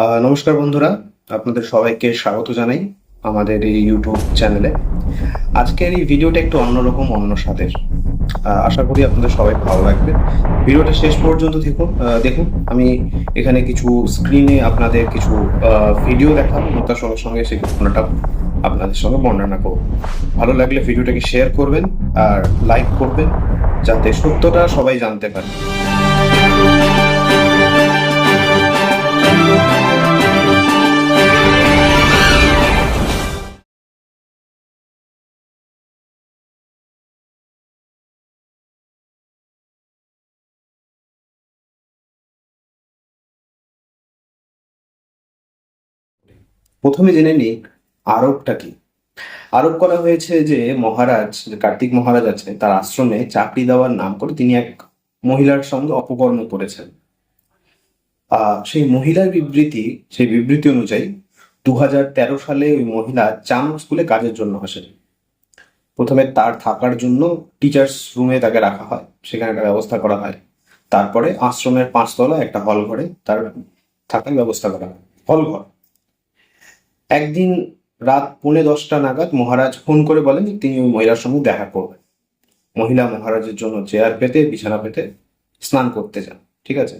নমস্কার বন্ধুরা, আপনাদের সবাইকে স্বাগত জানাই আমাদের এই ইউটিউব চ্যানেলে আজকের এই ভিডিওটা একটু অন্যরকম, অন্য স্বাদের। আশা করি আপনাদের সবাই ভালো লাগবে। ভিডিওটা শেষ পর্যন্ত দেখুন দেখুন। আমি এখানে কিছু স্ক্রিনে আপনাদের কিছু ভিডিও দেখাবো তার সঙ্গে সঙ্গে সেই ঘটনাটা আপনাদের সঙ্গে বর্ণনা করব। ভালো লাগলে ভিডিওটাকে শেয়ার করবেন আর লাইক করবেন, যাতে সত্যটা সবাই জানতে পারে। প্রথমে জেনে নিই, আরবটা কি? আরোপ করা হয়েছে যে মহারাজ, যে কার্তিক মহারাজ আছে, তার আশ্রমে চাকরি দেওয়ার নাম করে তিনি এক মহিলার সঙ্গে অপকর্ম করেছেন। সেই মহিলার বিবৃতি, সেই বিবৃতি অনুযায়ী দু সালে ওই মহিলা চাম স্কুলে কাজের জন্য আসেন প্রথমে তার থাকার জন্য টিচার্স রুমে তাকে রাখা হয়, সেখানে একটা ব্যবস্থা করা হয়। তারপরে আশ্রমের পাঁচতলা একটা হল ঘরে তার থাকার ব্যবস্থা করা হয় হল ঘর একদিন রাত পৌনে দশটা নাগাদ মহারাজ ফোন করে বলেন যে তিনি ওই মহিলার সঙ্গে দেখা করবেন। মহিলা মহারাজের জন্য চেয়ার পেতে, বিছানা পেতে স্নান করতে যান, ঠিক আছে?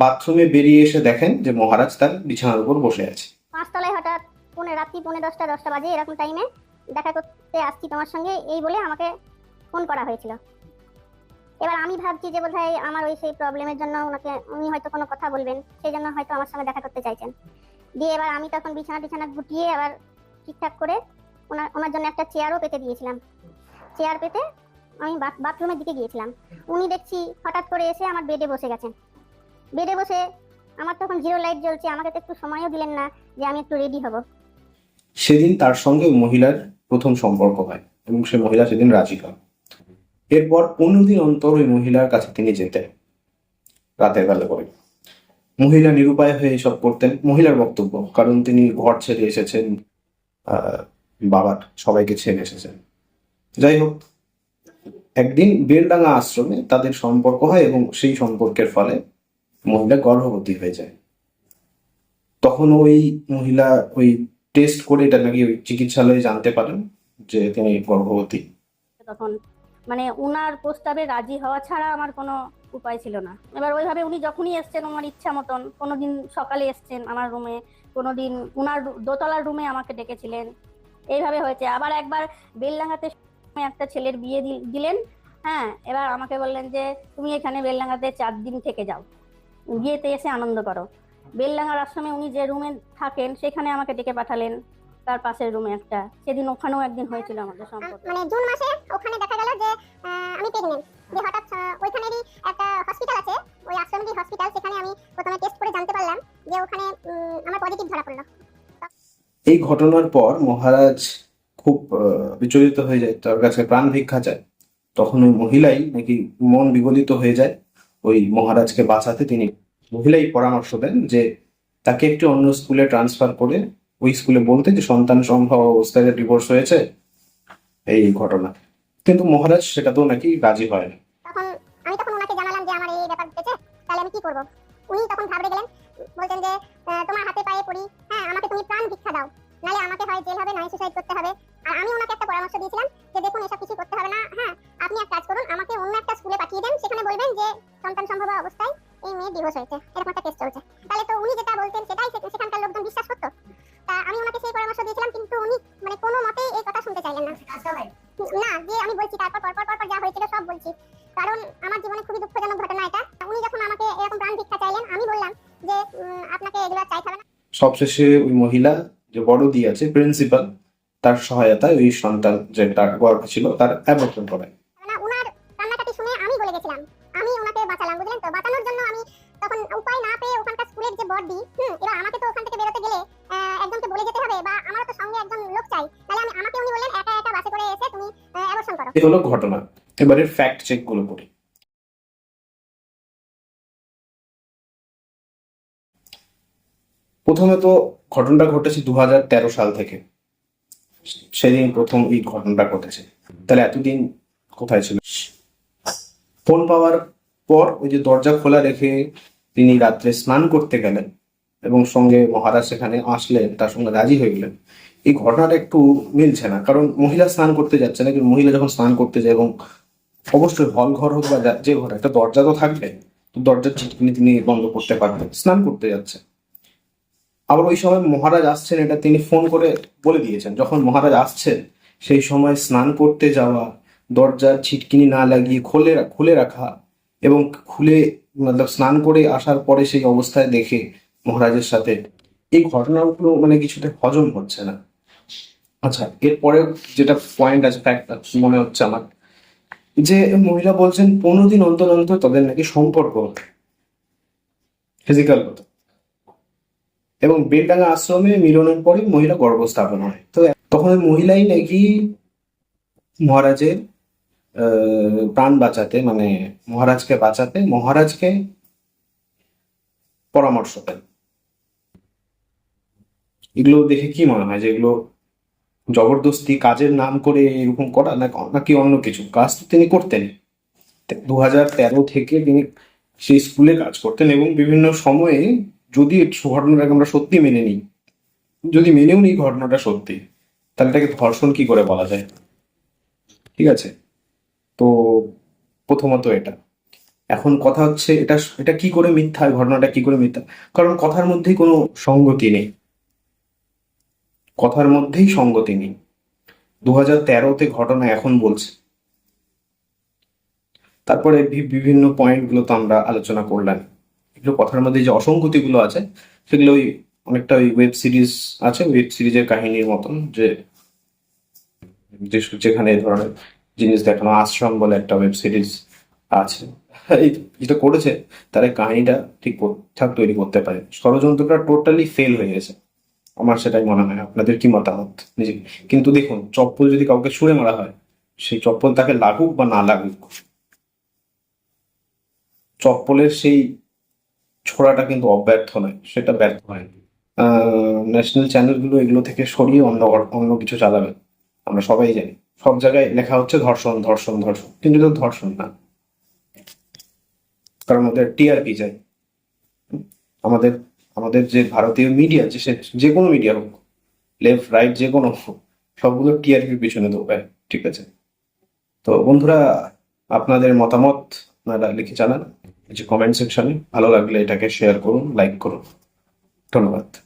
বাথরুমে বেরিয়ে এসে দেখেন যে মহারাজ তার বিছানার উপর বসে আছে। পাঁচতলায় হঠাৎ পৌনে রাত্রি পৌনে দশটা দশটা বাজে এরকম টাইমে দেখা করতে আসছি তোমার সঙ্গে, এই বলে আমাকে ফোন করা হয়েছিল। এবার আমি ভাবছি যে বোধহয় আমার ওই সেই প্রবলেমের জন্য ওনাকে উনি হয়তো কোনো কথা বলবেন, সেই জন্য হয়তো আমার সঙ্গে দেখা করতে চাইছেন। দিয়ে এবার আমি তখন বিছানা বিছানা গুটিয়ে আবার ঠিকঠাক করে ওনার ওনার জন্য একটা চেয়ারও পেতে দিয়েছিলাম। চেয়ার পেতে আমি বাথরুমের দিকে গিয়েছিলাম। উনি দেখছি হঠাৎ করে এসে আমার বেডে বসে গেছেন। বেডে বসে আমার তখন জিরো লাইট জ্বলছে, আমাকে তো একটু সময়ও দিলেন না যে আমি একটু রেডি হব। সেদিন তার সঙ্গে ওই মহিলার প্রথম সম্পর্ক হয় এবং সে মহিলা সেদিন রাজি হয়। এরপর পনেরো দিন অন্তর ওই মহিলার কাছে তিনি যেতেন। রাতের বেলা করে। মহিলা নিরুপায় হয়ে এসব করতেন, মহিলার বক্তব্য, কারণ তিনি ঘর ছেড়ে এসেছেন বাবার সবাইকে ছেড়ে এসেছেন। যাই হোক, একদিন বেলডাঙ্গা আশ্রমে তাদের সম্পর্ক হয় এবং সেই সম্পর্কের ফলে মহিলা গর্ভবতী হয়ে যায়। তখন ওই মহিলা ওই টেস্ট করে এটা নাকি ওই চিকিৎসালয়ে জানতে পারেন যে তিনি গর্ভবতী। তখন মানে উনার প্রস্তাবে রাজি হওয়া ছাড়া আমার কোনো উপায় ছিল না। এবার ওইভাবে উনি যখনই এসছেন ওনার ইচ্ছা মতন, কোনোদিন সকালে এসছেন আমার রুমে, কোনোদিন উনার রু- দোতলার রুমে আমাকে ডেকেছিলেন। এইভাবে হয়েছে। আবার একবার বেলডাঙ্গাতে একটা ছেলের বিয়ে দিলেন হ্যাঁ এবার আমাকে বললেন যে, তুমি এখানে বেলডাঙ্গাতে চার দিন থেকে যাও। বিয়েতে এসে আনন্দ করো। বেলডাঙ্গার আশ্রমে উনি যে রুমে থাকেন, সেখানে আমাকে ডেকে পাঠালেন। তার পাশের রুমে একটা। সেদিন ওখানেও একদিন হয়েছিল আমাদের সম্পর্ক। মানে জুন মাসে ওখানে দেখা গেল যে আমি প্রেগনেন্ট যে হঠাৎ ওইখানেরই একটা হসপিটাল আছে, ওই আশ্রমেরই হসপিটাল সেখানে আমি প্রথমে টেস্ট করে জানতে পারলাম যে ওখানে আমার পজিটিভ ধরা পড়ল। এই ঘটনার পর মহারাজ খুব বিচলিত হয়ে যায়, তার কাছে প্রাণ ভিক্ষা চায়। তখন ওই মহিলাই নাকি মন বিগলিত হয়ে যায়, ওই মহারাজকে বাঁচাতে তিনি মহিলাই পরামর্শ দেন যে তাকে একটি অন্য স্কুলে ট্রান্সফার করে ওই স্কুলে বলতে যে সন্তান সম্ভব অবস্থায় ডিভোর্স হয়েছে, এই ঘটনা। কিন্তু মহারাজ সেটাতেও নাকি রাজি হয় না। তখন আমি তখন ওনাকে জানালাম যে আমার এই ব্যাপার তাহলে আমি কি করব? উনি তখন ঘাবড়ে গেলেন যে তোমার হাতে পায়ে পড়ি হ্যাঁ আমাকে তুমি প্রাণ ভিক্ষা দাও নালে আমাকে হয় জেল হবে, নয় সুসাইড করতে হবে। আর আমি ওনাকে একটা পরামর্শ দিয়েছিলাম যে, দেখুন, এসব কিছু করতে হবে না হ্যাঁ আপনি এক কাজ করুন, আমাকে অন্য একটা স্কুলে পাঠিয়ে দেন, সেখানে বলবেন যে, সন্তান সম্ভব অবস্থায় এই মেয়ে ডিভোর্স হয়েছে, এরকম একটা কেস চলছে। তাহলে তো সবশেষে ওই মহিলা যে বড় দি আছে প্রিন্সিপাল তার সহায়তায় ওই সন্তান যে তার গর্ভ ছিল তার অ্যাবর্শন করায় না উনার কান্নাকাটি শুনে আমি বলে গেছিলাম। আমি ওনাকে বাঁচালাম বুঝলেন তো? বাঁচানোর জন্য আমি তখন উপায় না পেয়ে ওখানকার স্কুলের যে বডি হুম এবার আমাকে তো ওখান থেকে বেরোতে গেলে একজনকে বলে যেতে হবে বা আমারও তো সঙ্গে একজন লোক চাই তাহলে আমি আমাকে উনি বললেন একা একা বাসে করে এসে তুমি অ্যাবর্শন করো। এই হলো ঘটনা। এবারে ফ্যাক্ট চেকগুলো করি। প্রথমে তো ঘটনাটা ঘটেছে দু তেরো সাল থেকে। সেদিন প্রথম এই ঘটনাটা ঘটেছে। তাহলে এতদিন কোথায় ছিল? ফোন পাওয়ার পর ওই যে দরজা খোলা রেখে তিনি রাত্রে স্নান করতে গেলেন এবং সঙ্গে মহারাজ সেখানে আসলেন, তার সঙ্গে রাজি হয়ে গেলেন। এই ঘটনাটা একটু মিলছে না, কারণ মহিলা স্নান করতে যাচ্ছে না, কিন্তু মহিলা যখন স্নান করতে যায় এবং অবশ্যই হল ঘর হোক বা যে ঘর, একটা দরজা তো থাকবে, তো দরজার চিটকিনি তিনি বন্ধ করতে পারবেন, স্নান করতে যাচ্ছে। আবার ওই সময় মহারাজ আসছেন, এটা তিনি ফোন করে বলে দিয়েছেন। যখন মহারাজ আসছেন, সেই সময় স্নান করতে যাওয়া, দরজার ছিটকিনি না লাগিয়ে খুলে খুলে রাখা এবং খুলে মতলব স্নান করে আসার পরে সেই অবস্থায় দেখে মহারাজের সাথে, এই ঘটনাগুলো মানে কিছুতে হজম হচ্ছে না। আচ্ছা এরপরে যেটা পয়েন্ট আছে ফ্যাক্ট মনে হচ্ছে আমার, যে মহিলা বলছেন, পনেরো দিন অন্তর অন্তর তাদের নাকি সম্পর্ক ফিজিক্যাল হতো এবং বেলডাঙ্গা আশ্রমে মিলনের পরে মহিলা গর্ভস্থাপন হয়। তো তখন মহিলাই নাকি মহারাজের প্রাণ বাঁচাতে মানে মহারাজকে বাঁচাতে, মহারাজকে পরামর্শ দেন। এগুলো দেখে কি মনে হয় যে এগুলো জবরদস্তি কাজের নাম করে এরকম করা নাকি অন্য কিছু? কাজ তো তিনি করতেন। দু তেরো থেকে তিনি সেই স্কুলে কাজ করতেন এবং বিভিন্ন সময়ে যদি ঘটনাটাকে আমরা সত্যি মেনে নিই, যদি মেনেও নিই ঘটনাটা সত্যি, তাহলে এটাকে ধর্ষণ কি করে বলা যায়? ঠিক আছে? তো প্রথমত এটা। এখন কথা হচ্ছে এটা এটা কি করে মিথ্যা ঘটনাটা কি করে মিথ্যা? কারণ কথার মধ্যেই কোনো সঙ্গতি নেই। কথার মধ্যেই সঙ্গতি নেই। দু হাজার তেরোতে ঘটনা এখন বলছে। তারপরে বিভিন্ন পয়েন্টগুলো তো আমরা আলোচনা করলাম। এগুলো কথার মধ্যে যে অসঙ্গতিগুলো আছে, সেগুলো ওই অনেকটা ওই ওয়েব সিরিজ আছে ওয়েব সিরিজের কাহিনীর মতন যে যেখানে এই ধরনের জিনিস দেখানো, আশ্রম বলে একটা ওয়েব সিরিজ আছে। এই যেটা করেছে, তার কাহিনীটা ঠিক ঠিকঠাক তৈরি করতে পারে। ষড়যন্ত্রটা টোটালি ফেল হয়ে গেছে। আমার সেটাই মনে হয়, আপনাদের কি মতামত? কিন্তু দেখুন, চপ্পল যদি কাউকে ছুঁড়ে মারা হয়, সেই চপ্পল তাকে লাগুক বা না লাগুক, চপ্পলের সেই ছোড়াটা কিন্তু অব্যর্থ নয়, সেটা ব্যর্থ হয়। ন্যাশনাল চ্যানেলগুলো এগুলো থেকে সরিয়ে অন্য অন্য কিছু চালাবে, আমরা সবাই জানি। সব জায়গায় লেখা হচ্ছে ধর্ষণ ধর্ষণ ধর্ষণ, কিন্তু এটা ধর্ষণ না। কারণ ওদের টিআরপি চাই। আমাদের আমাদের যে ভারতীয় মিডিয়া যে যে কোনো মিডিয়া হোক লেফট রাইট যে কোনো সবগুলো টিআরপির পিছনে দৌড়ায় ঠিক আছে? তো বন্ধুরা, আপনাদের মতামত, আপনারা লিখে জানান। যে কমেন্ট সেকশনে ভালো লাগলে এটাকে শেয়ার করুন লাইক করুন। ধন্যবাদ।